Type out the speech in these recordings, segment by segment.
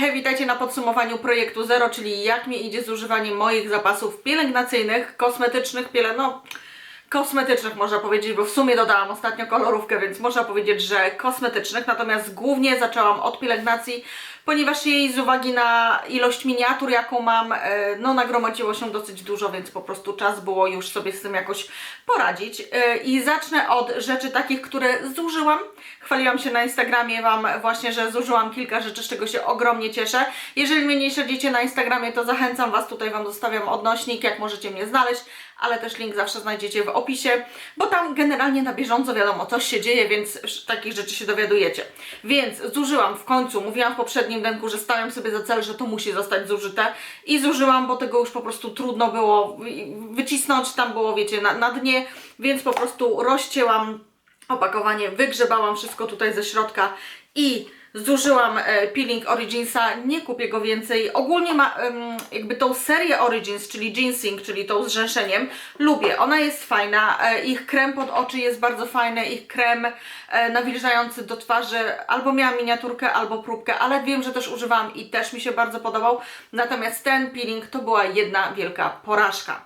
Hej, witajcie na podsumowaniu projektu Zero, czyli jak mi idzie z używaniem moich zapasów pielęgnacyjnych, kosmetycznych, pielę... no kosmetycznych można powiedzieć, bo w sumie dodałam ostatnio kolorówkę, więc można powiedzieć, że kosmetycznych, natomiast głównie zaczęłam od pielęgnacji, ponieważ jej z uwagi na ilość miniatur, jaką mam, e, no nagromadziło się dosyć dużo, więc po prostu czas było już sobie z tym jakoś poradzić. E, I zacznę od rzeczy takich, które zużyłam. Chwaliłam się na Instagramie Wam właśnie, że zużyłam kilka rzeczy, z czego się ogromnie cieszę. Jeżeli mnie nie śledzicie na Instagramie, to zachęcam Was, tutaj Wam zostawiam odnośnik, jak możecie mnie znaleźć, ale też link zawsze znajdziecie w opisie, bo tam generalnie na bieżąco wiadomo, coś się dzieje, więc takich rzeczy się dowiadujecie. Więc zużyłam w końcu, mówiłam w poprzednim denku, że stawiam sobie za cel, że to musi zostać zużyte i zużyłam, bo tego już po prostu trudno było wycisnąć, tam było wiecie, na, na dnie, więc po prostu rozcięłam opakowanie, wygrzebałam wszystko tutaj ze środka i zużyłam e, peeling Originsa, nie kupię go więcej. Ogólnie ma jakby tą serię Origins, czyli ginseng, czyli tą z rzęszeniem, lubię. Ona jest fajna, e, ich krem pod oczy jest bardzo fajny, ich krem e, nawilżający do twarzy, albo miałam miniaturkę, albo próbkę, ale wiem, że też używałam i też mi się bardzo podobał. Natomiast ten peeling to była jedna wielka porażka.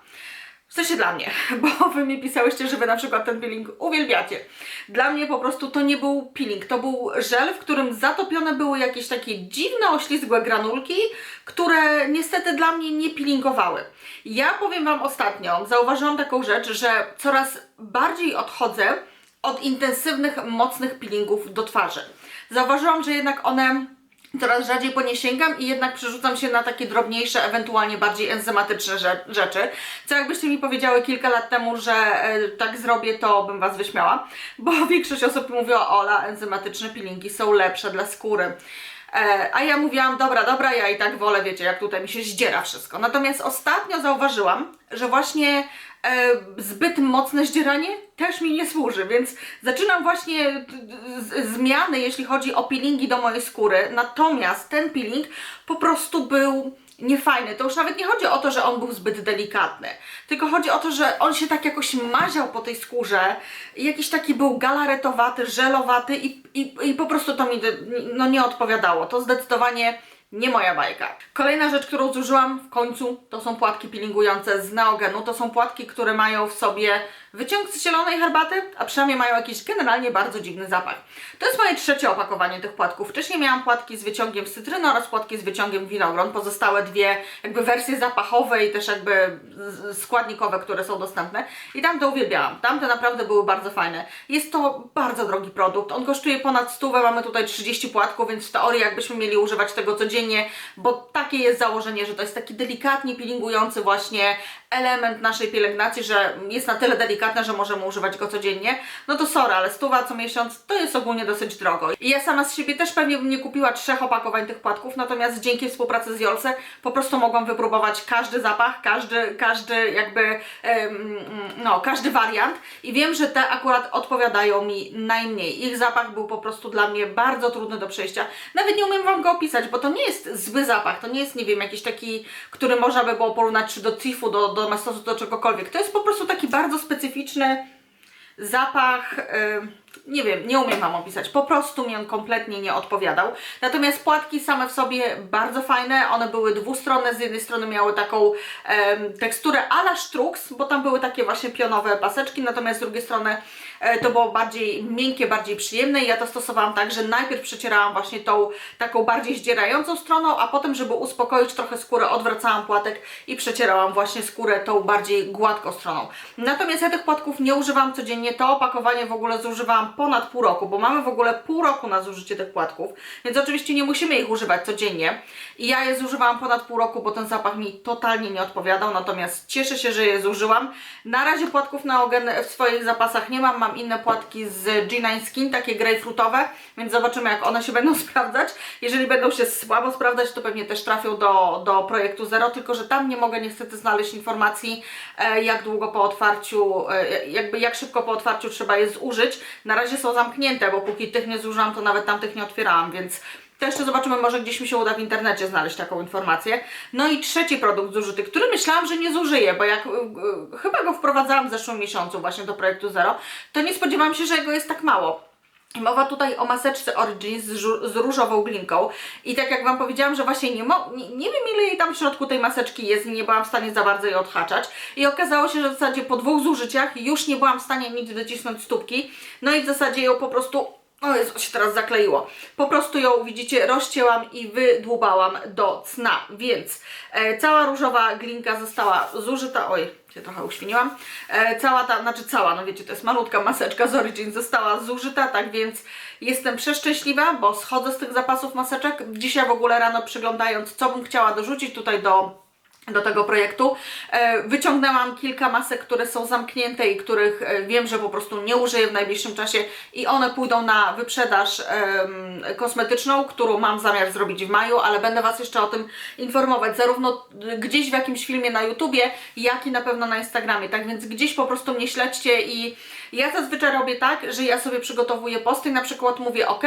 W sensie dla mnie, bo wy mi pisałyście, że wy na przykład ten peeling uwielbiacie. Dla mnie po prostu to nie był peeling, to był żel, w którym zatopione były jakieś takie dziwne, oślizgłe granulki, które niestety dla mnie nie peelingowały. Ja powiem Wam ostatnio, zauważyłam taką rzecz, że coraz bardziej odchodzę od intensywnych, mocnych peelingów do twarzy. Zauważyłam, że jednak one coraz rzadziej po nie sięgam i jednak przerzucam się na takie drobniejsze, ewentualnie bardziej enzymatyczne rze- rzeczy. Co jakbyście mi powiedziały kilka lat temu, że e, tak zrobię, to bym Was wyśmiała, bo większość osób mówiła, Ola, enzymatyczne peelingi są lepsze dla skóry. E, a ja mówiłam, dobra, dobra, ja i tak wolę, wiecie, jak tutaj mi się zdziera wszystko. Natomiast ostatnio zauważyłam, że właśnie zbyt mocne zdzieranie też mi nie służy, więc zaczynam właśnie zmiany, jeśli chodzi o peelingi do mojej skóry. Natomiast ten peeling po prostu był niefajny. To już nawet nie chodzi o to, że on był zbyt delikatny, tylko chodzi o to, że on się tak jakoś maział po tej skórze, jakiś taki był galaretowaty, żelowaty i, i, i po prostu to mi no, nie odpowiadało. To zdecydowanie nie moja bajka. Kolejna rzecz, którą zużyłam w końcu, to są płatki peelingujące z Neogenu. To są płatki, które mają w sobie wyciąg z zielonej herbaty, a przynajmniej mają jakiś generalnie bardzo dziwny zapach. To jest moje trzecie opakowanie tych płatków. Wcześniej miałam płatki z wyciągiem z cytryny oraz płatki z wyciągiem winogron. Pozostałe dwie jakby wersje zapachowe i też jakby składnikowe, które są dostępne. I tamte uwielbiałam. Tamte naprawdę były bardzo fajne. Jest to bardzo drogi produkt. On kosztuje ponad stówę, mamy tutaj 30 płatków, więc w teorii jakbyśmy mieli używać tego codziennie, bo takie jest założenie, że to jest taki delikatnie peelingujący właśnie element naszej pielęgnacji, że jest na tyle delikatne, że możemy używać go codziennie, no to sorry, ale stuwa co miesiąc to jest ogólnie dosyć drogo. I ja sama z siebie też pewnie bym nie kupiła trzech opakowań tych płatków, natomiast dzięki współpracy z Jolse po prostu mogłam wypróbować każdy zapach, każdy, każdy jakby, em, no, każdy wariant i wiem, że te akurat odpowiadają mi najmniej. Ich zapach był po prostu dla mnie bardzo trudny do przejścia. Nawet nie umiem Wam go opisać, bo to nie jest zły zapach, to nie jest, nie wiem, jakiś taki, który można by było porównać czy do Tifu, do, do Mestosu, do czegokolwiek. To jest po prostu taki bardzo specyficzny zapach, y, nie wiem, nie umiem Wam opisać, po prostu mi on kompletnie nie odpowiadał. Natomiast płatki same w sobie bardzo fajne, one były dwustronne, z jednej strony miały taką teksturę a la sztruks, bo tam były takie właśnie pionowe paseczki, natomiast z drugiej strony to było bardziej miękkie, bardziej przyjemne ja to stosowałam tak, że najpierw przecierałam właśnie tą taką bardziej zdzierającą stroną, a potem, żeby uspokoić trochę skórę, odwracałam płatek i przecierałam właśnie skórę tą bardziej gładką stroną. Natomiast ja tych płatków nie używam codziennie, to opakowanie w ogóle zużywałam ponad pół roku, bo mamy w ogóle pół roku na zużycie tych płatków, więc oczywiście nie musimy ich używać codziennie. I ja je zużywałam ponad pół roku, bo ten zapach mi totalnie nie odpowiadał, natomiast cieszę się, że je zużyłam. Na razie płatków na ogen w swoich zapasach nie mam, mam inne płatki z G9 Skin, takie grejpfrutowe, więc zobaczymy jak one się będą sprawdzać. Jeżeli będą się słabo sprawdzać, to pewnie też trafią do, do projektu Zero, tylko że tam nie mogę niestety znaleźć informacji, e, jak długo po otwarciu, e, jakby jak szybko po otwarciu trzeba je zużyć. Na razie są zamknięte, bo póki tych nie zużyłam, to nawet tamtych nie otwierałam, więc to jeszcze zobaczymy, może gdzieś mi się uda w internecie znaleźć taką informację. No i trzeci produkt zużyty, który myślałam, że nie zużyję, bo jak y, y, chyba go wprowadzałam w zeszłym miesiącu właśnie do projektu Zero, to nie spodziewałam się, że jego jest tak mało. Mowa tutaj o maseczce Origins z, z różową glinką i tak jak Wam powiedziałam, że właśnie nie, nie, nie wiem ile jej tam w środku tej maseczki jest i nie byłam w stanie za bardzo jej odhaczać i okazało się, że w zasadzie po dwóch zużyciach już nie byłam w stanie nic docisnąć stópki, no i w zasadzie ją po prostu o Jezu, się teraz zakleiło. Po prostu ją, widzicie, rozcięłam i wydłubałam do cna, więc e, cała różowa glinka została zużyta, oj, się trochę uświniłam, e, cała ta, znaczy cała, no wiecie, to jest malutka maseczka z Origin, została zużyta, tak więc jestem przeszczęśliwa, bo schodzę z tych zapasów maseczek. Dzisiaj w ogóle rano przyglądając, co bym chciała dorzucić tutaj do do tego projektu. E, Wyciągnęłam kilka masek, które są zamknięte i których e, wiem, że po prostu nie użyję w najbliższym czasie i one pójdą na wyprzedaż kosmetyczną, którą mam zamiar zrobić w maju, ale będę Was jeszcze o tym informować, zarówno gdzieś w jakimś filmie na YouTubie, jak i na pewno na Instagramie. Tak więc gdzieś po prostu mnie śledźcie i ja zazwyczaj robię tak, że ja sobie przygotowuję posty i na przykład mówię ok,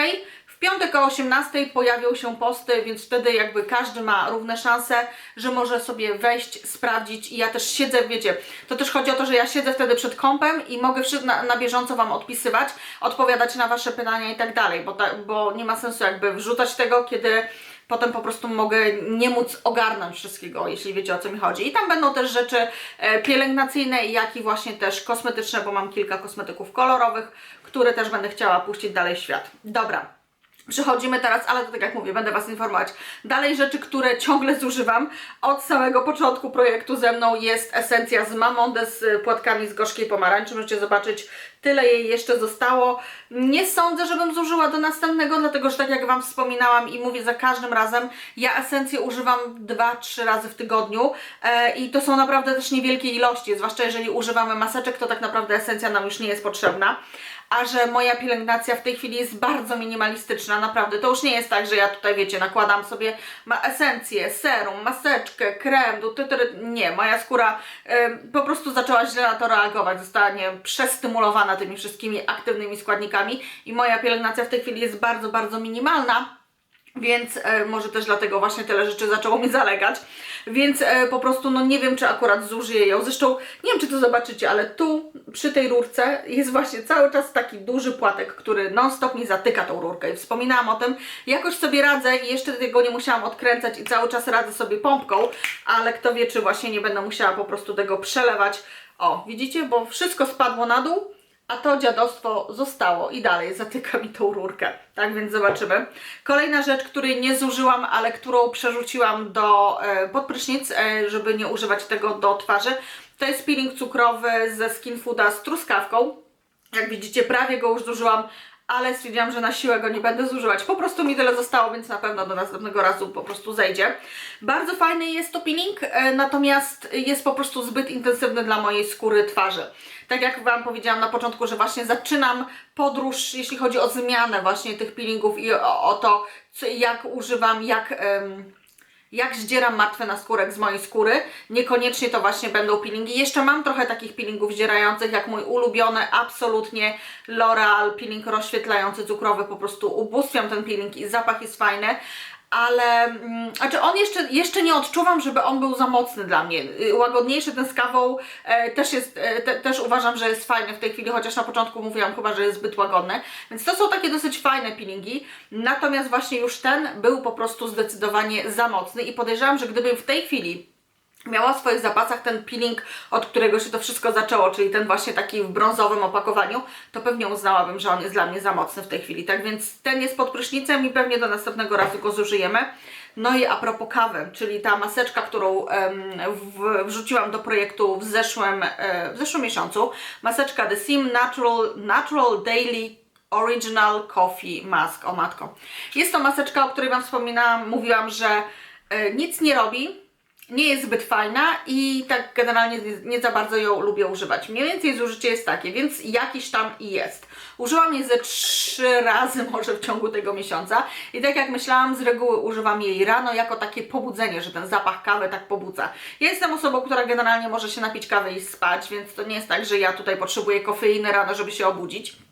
w piątek o 18 pojawią się posty, więc wtedy jakby każdy ma równe szanse, że może sobie wejść, sprawdzić i ja też siedzę, wiecie, to też chodzi o to, że ja siedzę wtedy przed kompem i mogę na, na bieżąco Wam odpisywać, odpowiadać na Wasze pytania i tak dalej, bo, ta, bo nie ma sensu jakby wrzucać tego, kiedy potem po prostu mogę nie móc ogarnąć wszystkiego, jeśli wiecie o co mi chodzi. I tam będą też rzeczy e, pielęgnacyjne, jak i właśnie też kosmetyczne, bo mam kilka kosmetyków kolorowych, które też będę chciała puścić dalej w świat. Dobra. Przechodzimy teraz, ale to tak jak mówię, będę Was informować. Dalej rzeczy, które ciągle zużywam. Od samego początku projektu ze mną jest esencja z Mamonde z płatkami z gorzkiej pomarańczy. Możecie zobaczyć, tyle jej jeszcze zostało. Nie sądzę, żebym zużyła do następnego, dlatego że tak jak Wam wspominałam i mówię za każdym razem, ja esencję używam 2-3 razy w tygodniu e, i to są naprawdę też niewielkie ilości, zwłaszcza jeżeli używamy maseczek, to tak naprawdę esencja nam już nie jest potrzebna a że moja pielęgnacja w tej chwili jest bardzo minimalistyczna, naprawdę. To już nie jest tak, że ja tutaj, wiecie, nakładam sobie ma esencję, serum, maseczkę, krem, ty. nie, moja skóra em, po prostu zaczęła źle na to reagować, została nie, przestymulowana tymi wszystkimi aktywnymi składnikami i moja pielęgnacja w tej chwili jest bardzo, bardzo minimalna. Więc e, może też dlatego właśnie tyle rzeczy zaczęło mi zalegać. Więc e, po prostu no nie wiem, czy akurat zużyję ją. Zresztą nie wiem, czy to zobaczycie, ale tu przy tej rurce jest właśnie cały czas taki duży płatek, który non-stop mi zatyka tą rurkę. I wspominałam o tym, jakoś sobie radzę i jeszcze tego nie musiałam odkręcać i cały czas radzę sobie pompką, ale kto wie, czy właśnie nie będę musiała po prostu tego przelewać. O, widzicie, bo wszystko spadło na dół a to dziadostwo zostało i dalej zatyka mi tą rurkę. Tak więc zobaczymy. Kolejna rzecz, której nie zużyłam, ale którą przerzuciłam do e, pod prysznic, e, żeby nie używać tego do twarzy, to jest peeling cukrowy ze Skin Fooda z truskawką. Jak widzicie, prawie go już zużyłam, ale stwierdziłam, że na siłę go nie będę zużywać. Po prostu mi tyle zostało, więc na pewno do następnego razu po prostu zejdzie. Bardzo fajny jest to peeling, e, natomiast jest po prostu zbyt intensywny dla mojej skóry twarzy. Tak jak Wam powiedziałam na początku, że właśnie zaczynam podróż, jeśli chodzi o zmianę właśnie tych peelingów i o, o to, jak używam, jak... jak zdzieram martwy naskórek z mojej skóry. Niekoniecznie to właśnie będą peelingi. Jeszcze mam trochę takich peelingów zdzierających, jak mój ulubiony, absolutnie L'Oreal peeling rozświetlający cukrowy. Po prostu ubóstwiam ten peeling i zapach jest fajny. Ale, mm, znaczy on jeszcze, jeszcze nie odczuwam, żeby on był za mocny dla mnie. Y, Łagodniejszy ten z kawą e, też jest, e, te, też uważam, że jest fajny w tej chwili, chociaż na początku mówiłam chyba, że jest zbyt łagodny. Więc to są takie dosyć fajne peelingi. Natomiast właśnie już ten był po prostu zdecydowanie za mocny i podejrzewam, że gdybym w tej chwili miała w swoich zapasach ten peeling, od którego się to wszystko zaczęło, czyli ten właśnie taki w brązowym opakowaniu, to pewnie uznałabym, że on jest dla mnie za mocny w tej chwili. Tak więc ten jest pod prysznicem i pewnie do następnego razu go zużyjemy. No i a propos kawy, czyli ta maseczka, którą w, wrzuciłam do projektu w zeszłym, e, w zeszłym miesiącu, maseczka The Sim Natural, Natural Daily Original Coffee Mask, o matko. Jest to maseczka, o której Wam wspominałam, mówiłam, że e, nic nie robi, nie jest zbyt fajna i tak generalnie nie, za bardzo ją lubię używać. Mniej więcej zużycie jest takie, więc jakiś tam i jest. Użyłam jej ze trzy razy może w ciągu tego miesiąca i tak jak myślałam, z reguły używam jej rano jako takie pobudzenie, że ten zapach kawy tak pobudza. Ja jestem osobą, która generalnie może się napić kawy i spać, więc to nie jest tak, że ja tutaj potrzebuję kofeiny rano, żeby się obudzić.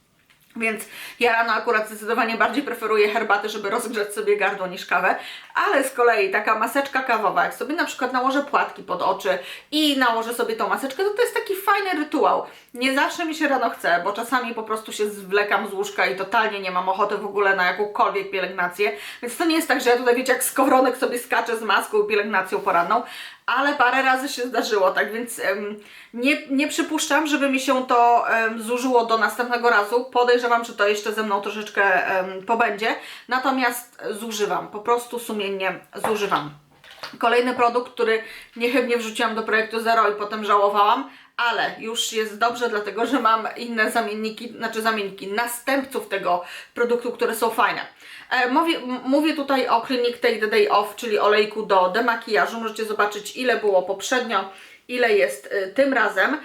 Więc ja rano akurat zdecydowanie bardziej preferuję herbaty, żeby rozgrzać sobie gardło niż kawę, ale z kolei taka maseczka kawowa, jak sobie na przykład nałożę płatki pod oczy i nałożę sobie tą maseczkę, to to jest taki fajny rytuał. Nie zawsze mi się rano chce, bo czasami po prostu się zwlekam z łóżka i totalnie nie mam ochoty w ogóle na jakąkolwiek pielęgnację, więc to nie jest tak, że ja tutaj wiecie jak skowronek sobie skaczę z maską i pielęgnacją poranną, ale parę razy się zdarzyło, tak więc em, nie, nie przypuszczam, żeby mi się to em, zużyło do następnego razu. Podejrzewam, że to jeszcze ze mną troszeczkę em, pobędzie, natomiast zużywam, po prostu sumiennie zużywam. Kolejny produkt, który niechybnie wrzuciłam do projektu Zero i potem żałowałam, ale już jest dobrze, dlatego że mam inne zamienniki, znaczy zamienniki następców tego produktu, które są fajne. E, mówię, mówię tutaj o Clinique Take the Day Off, czyli olejku do demakijażu. Możecie zobaczyć, ile było poprzednio, ile jest y, tym razem.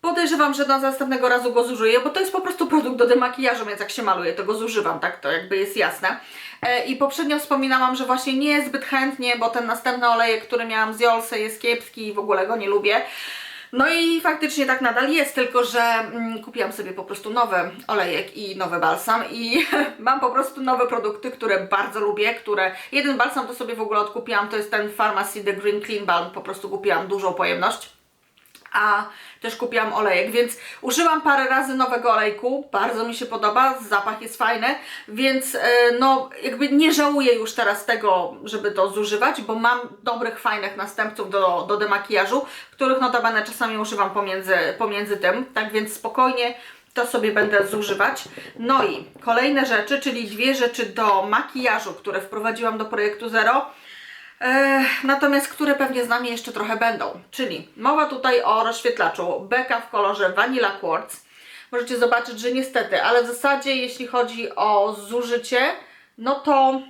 Podejrzewam, że do następnego razu go zużyję, bo to jest po prostu produkt do demakijażu, więc jak się maluje, to go zużywam, tak to jakby jest jasne. E, I poprzednio wspominałam, że właśnie nie zbyt chętnie, bo ten następny olejek, który miałam z Jolse jest kiepski i w ogóle go nie lubię. No i faktycznie tak nadal jest, tylko że mm, kupiłam sobie po prostu nowy olejek i nowy balsam i mam po prostu nowe produkty, które bardzo lubię, które... Jeden balsam to sobie w ogóle odkupiłam, to jest ten Pharmacy The Green Clean Balm, po prostu kupiłam dużą pojemność a też kupiłam olejek, więc użyłam parę razy nowego olejku, bardzo mi się podoba, zapach jest fajny, więc e, no jakby nie żałuję już teraz tego, żeby to zużywać, bo mam dobrych, fajnych następców do, do demakijażu, których notabene czasami używam pomiędzy, pomiędzy tym, tak więc spokojnie to sobie będę zużywać. No i kolejne rzeczy, czyli dwie rzeczy do makijażu, które wprowadziłam do projektu Zero. Natomiast które pewnie z nami jeszcze trochę będą. Czyli mowa tutaj o rozświetlaczu Beka w kolorze Vanilla Quartz. Możecie zobaczyć, że niestety, ale w zasadzie jeśli chodzi o zużycie, no to,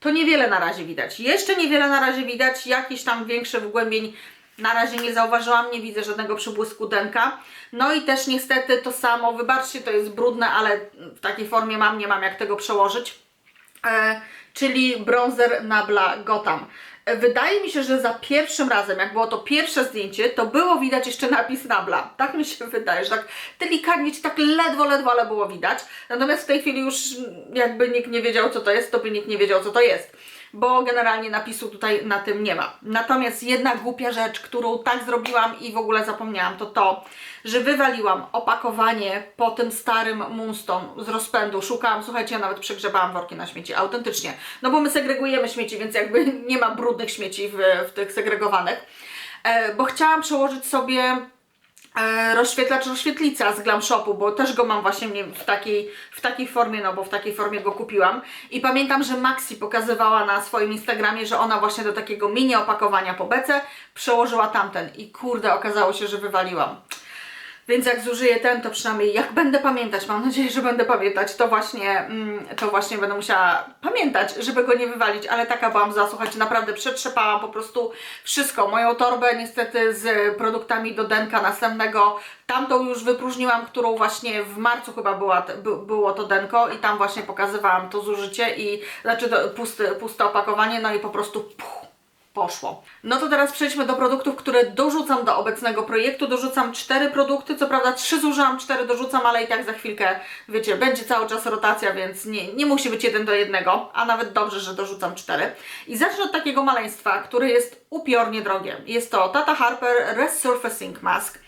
to niewiele na razie widać. Jeszcze niewiele na razie widać, jakiś tam większy wgłębień na razie nie zauważyłam, nie widzę żadnego przybłysku denka. No i też niestety to samo, wybaczcie, to jest brudne, ale w takiej formie mam, nie mam jak tego przełożyć czyli bronzer Nabla Gotham. E, Wydaje mi się, że za pierwszym razem, jak było to pierwsze zdjęcie, to było widać jeszcze napis Nabla. Tak mi się wydaje, że tak delikatnie, czy tak ledwo, ledwo, ale było widać. Natomiast w tej chwili już jakby nikt nie wiedział, co to jest, to by nikt nie wiedział, co to jest. Bo generalnie napisu tutaj na tym nie ma. Natomiast jedna głupia rzecz, którą tak zrobiłam i w ogóle zapomniałam, to to, że wywaliłam opakowanie po tym starym Moonstone z rozpędu. Szukałam, słuchajcie, ja nawet przegrzebałam worki na śmieci, autentycznie. No bo my segregujemy śmieci, więc jakby nie ma brudnych śmieci w, w tych segregowanych. E, bo chciałam przełożyć sobie rozświetlacz rozświetlica z Glam Shopu, bo też go mam właśnie nie- w takiej, w takiej formie, no bo w takiej formie go kupiłam. I pamiętam, że Maxi pokazywała na swoim Instagramie, że ona właśnie do takiego mini opakowania po bece przełożyła tamten. I kurde, okazało się, że wywaliłam. Więc jak zużyję ten, to przynajmniej jak będę pamiętać, mam nadzieję, że będę pamiętać, to właśnie, mm, to właśnie będę musiała pamiętać, żeby go nie wywalić, ale taka byłam za, słuchajcie, naprawdę przetrzepałam po prostu wszystko. Moją torbę niestety z produktami do denka następnego, tamtą już wypróżniłam, którą właśnie w marcu chyba była, by, było to denko i tam właśnie pokazywałam to zużycie i, znaczy to, pusty, puste opakowanie, no i po prostu puch, poszło. No to teraz przejdźmy do produktów, które dorzucam do obecnego projektu. Dorzucam cztery produkty, co prawda trzy zużyłam, cztery dorzucam, ale i tak za chwilkę, wiecie, będzie cały czas rotacja, więc nie, nie musi być jeden do jednego, a nawet dobrze, że dorzucam cztery. I zacznę od takiego maleństwa, które jest upiornie drogie. Jest to Tata Harper Resurfacing Mask.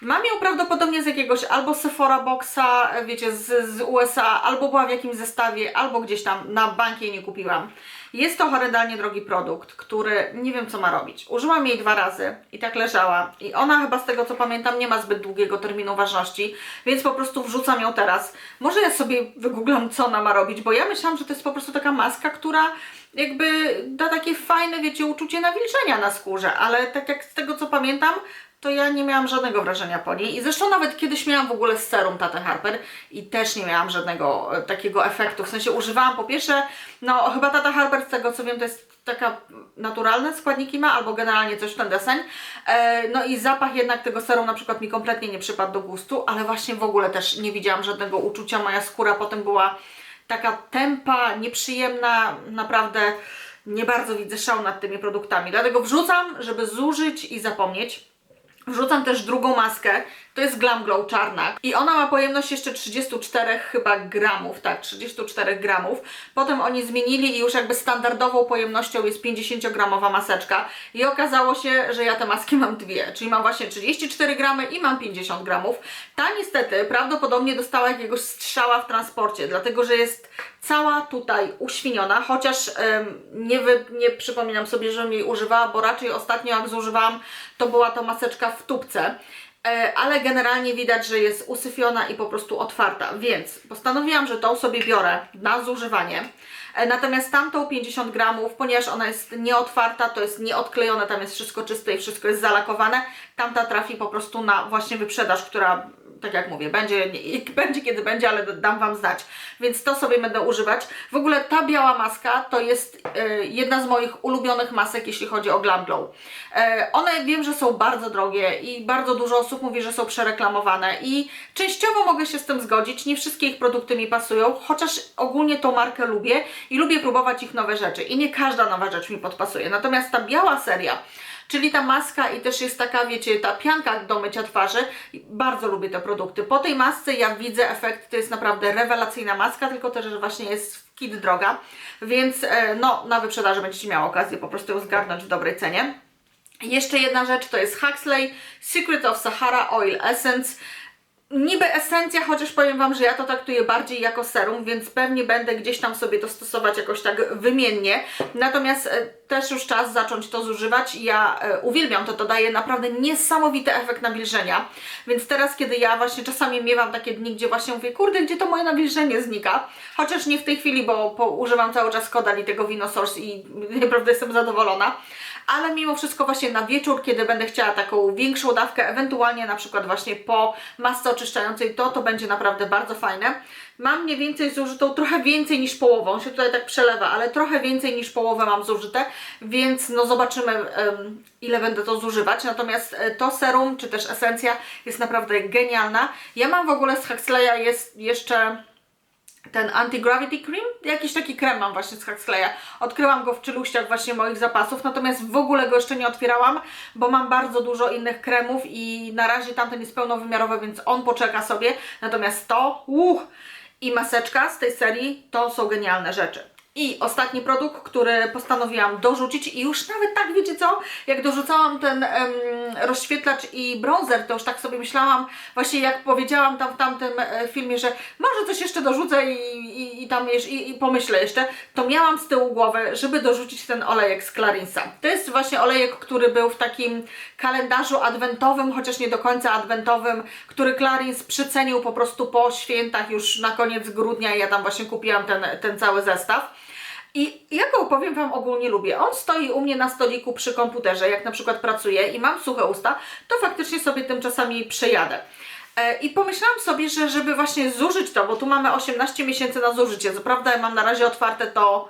Mam ją prawdopodobnie z jakiegoś albo Sephora Boxa, wiecie, z, z USA, albo była w jakimś zestawie, albo gdzieś tam na bankie nie kupiłam. Jest to horrendalnie drogi produkt, który nie wiem co ma robić. Użyłam jej dwa razy i tak leżała. I ona chyba z tego co pamiętam nie ma zbyt długiego terminu ważności, więc po prostu wrzucam ją teraz. Może ja sobie wygooglam co ona ma robić, bo ja myślałam, że to jest po prostu taka maska, która jakby da takie fajne, wiecie, uczucie nawilżenia na skórze, ale tak jak z tego co pamiętam, to ja nie miałam żadnego wrażenia po niej. I zresztą nawet kiedyś miałam w ogóle serum Tata Harper i też nie miałam żadnego e, takiego efektu. W sensie używałam po pierwsze, no chyba Tata Harper z tego co wiem to jest taka naturalne składniki ma, albo generalnie coś w ten deseń. E, no i zapach jednak tego serum na przykład mi kompletnie nie przypadł do gustu, ale właśnie w ogóle też nie widziałam żadnego uczucia. Moja skóra potem była taka tempa, nieprzyjemna, naprawdę nie bardzo widzę szał nad tymi produktami. Dlatego wrzucam, żeby zużyć i zapomnieć. Wrzucam też drugą maskę, to jest Glam Glow czarna i ona ma pojemność jeszcze 34 chyba gramów, tak, 34 gramów. Potem oni zmienili i już jakby standardową pojemnością jest 50 gramowa maseczka i okazało się, że ja te maski mam dwie, czyli mam właśnie 34 gramy i mam 50 gramów. Ta niestety prawdopodobnie dostała jakiegoś strzała w transporcie, dlatego że jest cała tutaj uświniona, chociaż em, nie, wy, nie przypominam sobie, żebym jej używała, bo raczej ostatnio jak zużywałam, to była to maseczka w tubce. E, ale generalnie widać, że jest usyfiona i po prostu otwarta, więc postanowiłam, że tą sobie biorę na zużywanie. E, Natomiast tamtą 50 gramów, ponieważ ona jest nieotwarta, to jest nieodklejone, tam jest wszystko czyste i wszystko jest zalakowane, tamta trafi po prostu na właśnie wyprzedaż, która, tak jak mówię, będzie, nie, będzie kiedy będzie, ale dam Wam znać. Więc to sobie będę używać. W ogóle ta biała maska to jest e, jedna z moich ulubionych masek, jeśli chodzi o Glam Glow. E, one wiem, że są bardzo drogie i bardzo dużo osób mówi, że są przereklamowane i częściowo mogę się z tym zgodzić. Nie wszystkie ich produkty mi pasują, chociaż ogólnie tą markę lubię i lubię próbować ich nowe rzeczy i nie każda nowa rzecz mi podpasuje. Natomiast ta biała seria, czyli ta maska i też jest taka, wiecie, ta pianka do mycia twarzy, bardzo lubię te produkty. Po tej masce ja widzę efekt, to jest naprawdę rewelacyjna maska, tylko też, że właśnie jest kit droga, więc e, no, na wyprzedaży będziecie miały okazję po prostu ją zgarnąć w dobrej cenie. Jeszcze jedna rzecz to jest Huxley Secret of Sahara Oil Essence. Niby esencja, chociaż powiem Wam, że ja to traktuję bardziej jako serum, więc pewnie będę gdzieś tam sobie to stosować jakoś tak wymiennie. Natomiast e, też już czas zacząć to zużywać. Ja e, uwielbiam to, to daje naprawdę niesamowity efekt nawilżenia. Więc teraz, kiedy ja właśnie czasami miewam takie dni, gdzie właśnie mówię, kurde, gdzie to moje nawilżenie znika? Chociaż nie w tej chwili, bo, używam cały czas Kodal i tego Vino Source i naprawdę jestem zadowolona ale mimo wszystko właśnie na wieczór, kiedy będę chciała taką większą dawkę, ewentualnie na przykład właśnie po masce oczyszczającej, to to będzie naprawdę bardzo fajne. Mam mniej więcej zużytą trochę więcej niż połowę, on się tutaj tak przelewa, ale trochę więcej niż połowę mam zużyte, więc no zobaczymy em, ile będę to zużywać. Natomiast e, to serum, czy też esencja jest naprawdę genialna. Ja mam w ogóle z Huxleya jest jeszcze ten Anti-Gravity Cream, jakiś taki krem mam właśnie z Huxleya. Odkryłam go w czeluściach właśnie moich zapasów, natomiast w ogóle go jeszcze nie otwierałam, bo mam bardzo dużo innych kremów i na razie tamten jest pełnowymiarowy, więc on poczeka sobie. Natomiast to, uch, i maseczka z tej serii, to są genialne rzeczy. I ostatni produkt, który postanowiłam dorzucić i już nawet tak, wiecie co, jak dorzucałam ten em, rozświetlacz i bronzer, to już tak sobie myślałam, właśnie jak powiedziałam tam w tamtym e, filmie, że może coś jeszcze dorzucę i, i, i tam i, i pomyślę jeszcze, to miałam z tyłu głowy, żeby dorzucić ten olejek z Clarinsa. To jest właśnie olejek, który był w takim kalendarzu adwentowym, chociaż nie do końca adwentowym, który Clarins przycenił po prostu po świętach już na koniec grudnia i ja tam właśnie kupiłam ten, ten cały zestaw. I ja powiem Wam ogólnie lubię. On stoi u mnie na stoliku przy komputerze, jak na przykład pracuję i mam suche usta, to faktycznie sobie tym czasami przejadę. E, I pomyślałam sobie, że żeby właśnie zużyć to, bo tu mamy 18 miesięcy na zużycie, co prawda mam na razie otwarte to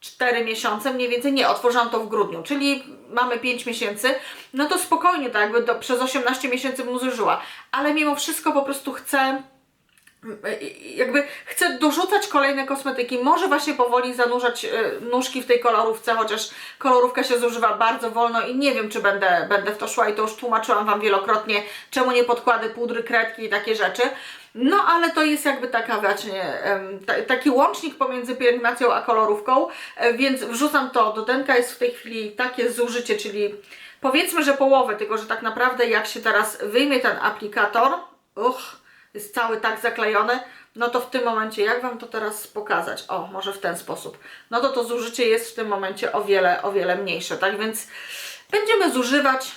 4 miesiące, mniej więcej nie, otworzyłam to w grudniu, czyli mamy 5 miesięcy, no to spokojnie, tak jakby do, przez 18 miesięcy bym zużyła, ale mimo wszystko po prostu chcę jakby chcę dorzucać kolejne kosmetyki, może właśnie powoli zanurzać e, nóżki w tej kolorówce, chociaż kolorówka się zużywa bardzo wolno i nie wiem, czy będę, będę w to szła i to już tłumaczyłam Wam wielokrotnie, czemu nie podkłady, pudry, kredki i takie rzeczy. No, ale to jest jakby taka właśnie, taki łącznik pomiędzy pielęgnacją a kolorówką, e, więc wrzucam to do denka, jest w tej chwili takie zużycie, czyli powiedzmy, że połowę, tylko że tak naprawdę jak się teraz wyjmie ten aplikator, uch, jest cały tak zaklejony, no to w tym momencie, jak Wam to teraz pokazać? O, może w ten sposób. No to to zużycie jest w tym momencie o wiele, o wiele mniejsze, tak więc będziemy zużywać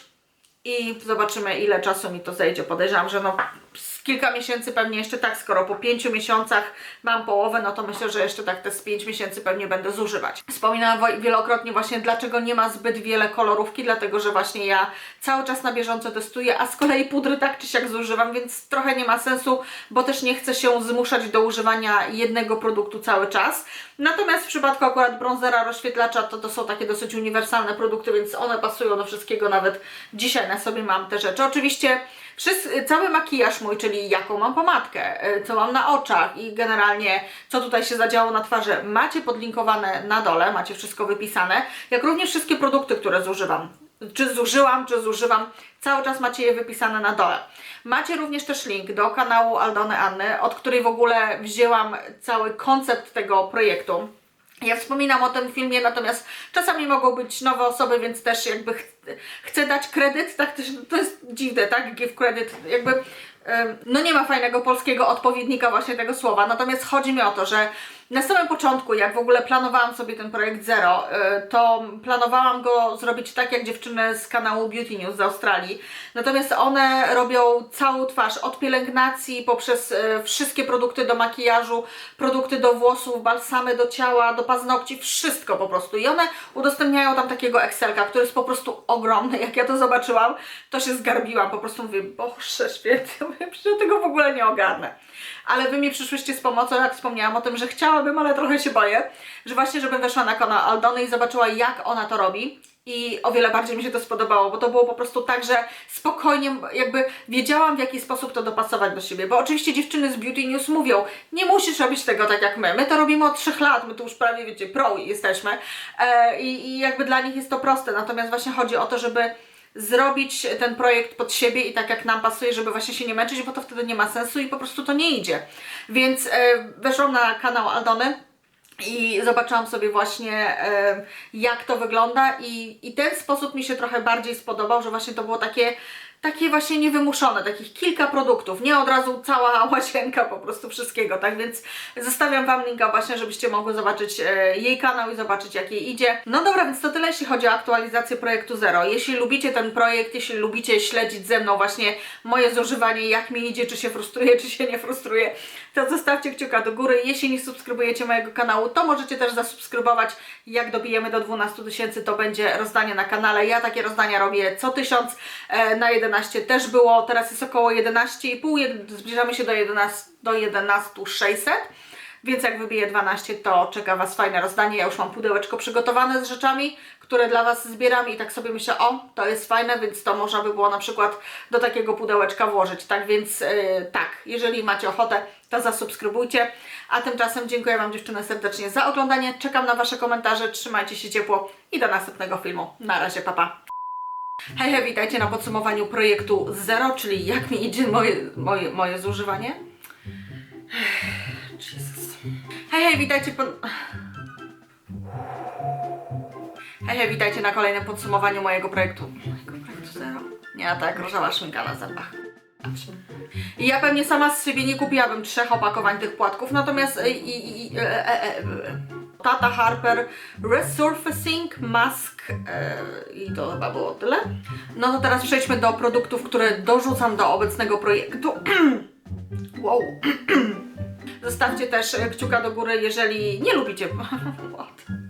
i zobaczymy ile czasu mi to zejdzie. Podejrzewam, że no z kilka miesięcy pewnie jeszcze tak, skoro po pięciu miesiącach mam połowę, no to myślę, że jeszcze tak te z pięć miesięcy pewnie będę zużywać. Wspominałam wielokrotnie właśnie, dlaczego nie ma zbyt wiele kolorówki, dlatego, że właśnie ja cały czas na bieżąco testuję, a z kolei pudry tak czy siak zużywam, więc trochę nie ma sensu, bo też nie chcę się zmuszać do używania jednego produktu cały czas. Natomiast w przypadku akurat bronzera, rozświetlacza, to to są takie dosyć uniwersalne produkty, więc one pasują do wszystkiego, nawet dzisiaj na sobie mam te rzeczy. Oczywiście wszyscy, cały makijaż mój, czyli jaką mam pomadkę, y, co mam na oczach i generalnie co tutaj się zadziało na twarzy, macie podlinkowane na dole, macie wszystko wypisane, jak również wszystkie produkty, które zużywam. czy zużyłam, czy zużywam, cały czas macie je wypisane na dole. Macie również też link do kanału Aldony Anny, od której w ogóle wzięłam cały koncept tego projektu. Ja wspominam o tym filmie, natomiast czasami mogą być nowe osoby, więc też jakby ch chcę dać kredyt, tak też, to jest dziwne, tak, give credit, jakby no nie ma fajnego polskiego odpowiednika właśnie tego słowa, natomiast chodzi mi o to, że na samym początku, jak w ogóle planowałam sobie ten projekt Zero, y, to planowałam go zrobić tak jak dziewczyny z kanału Beauty News z Australii. Natomiast one robią całą twarz, od pielęgnacji poprzez y, wszystkie produkty do makijażu, produkty do włosów, balsamy do ciała, do paznokci, wszystko po prostu. I one udostępniają tam takiego Excelka, który jest po prostu ogromny. Jak ja to zobaczyłam, to się zgarbiłam. Po prostu mówię, Boże święty, ja tego w ogóle nie ogarnę ale wy mi przyszłyście z pomocą, jak wspomniałam o tym, że chciałabym, ale trochę się boję, że właśnie, żebym weszła na kanał Aldony i zobaczyła, jak ona to robi. I o wiele bardziej mi się to spodobało, bo to było po prostu tak, że spokojnie, jakby wiedziałam w jaki sposób to dopasować do siebie. Bo oczywiście dziewczyny z Beauty News mówią, nie musisz robić tego tak jak my. My to robimy od 3 lat, my tu już prawie wiecie, pro jesteśmy. E, i, I jakby dla nich jest to proste. Natomiast właśnie chodzi o to, żeby zrobić ten projekt pod siebie i tak jak nam pasuje, żeby właśnie się nie męczyć, bo to wtedy nie ma sensu i po prostu to nie idzie. Więc e, weszłam na kanał Aldony i zobaczyłam sobie właśnie e, jak to wygląda i, i ten sposób mi się trochę bardziej spodobał, że właśnie to było takie takie właśnie niewymuszone, takich kilka produktów, nie od razu cała łazienka po prostu wszystkiego, tak więc zostawiam Wam linka właśnie, żebyście mogły zobaczyć e, jej kanał i zobaczyć jak jej idzie. No dobra, więc to tyle jeśli chodzi o aktualizację projektu Zero. Jeśli lubicie ten projekt, jeśli lubicie śledzić ze mną właśnie moje zużywanie, jak mi idzie, czy się frustruje, czy się nie frustruje, to zostawcie kciuka do góry. Jeśli nie subskrybujecie mojego kanału, to możecie też zasubskrybować. Jak dobijemy do 12 tysięcy, to będzie rozdanie na kanale. Ja takie rozdania robię co tysiąc, e, na 11 też było, teraz jest około 11,5, jed- zbliżamy się do 11, do 11 600. Więc jak wybiję 12, to czeka Was fajne rozdanie. Ja już mam pudełeczko przygotowane z rzeczami, które dla Was zbieram i tak sobie myślę, o, to jest fajne, więc to można by było na przykład do takiego pudełeczka włożyć. Tak więc yy, tak, jeżeli macie ochotę, to zasubskrybujcie. A tymczasem dziękuję Wam dziewczyny serdecznie za oglądanie. Czekam na Wasze komentarze, trzymajcie się ciepło i do następnego filmu. Na razie, papa. Hej, hej, witajcie na podsumowaniu projektu Zero, czyli jak mi idzie moje, moje, moje zużywanie. Hej, hej, witajcie po... Hej, hej, witajcie na kolejnym podsumowaniu mojego projektu. Mojego projektu Zero? Nie, tak, różowa szminka na zębach. I ja pewnie sama z siebie nie kupiłabym trzech opakowań tych płatków, natomiast i, i, i, e, e, e, Tata Harper Resurfacing Mask e, i to chyba było tyle. No to teraz przejdźmy do produktów, które dorzucam do obecnego projektu. wow. Zostawcie też kciuka do góry, jeżeli nie lubicie. What?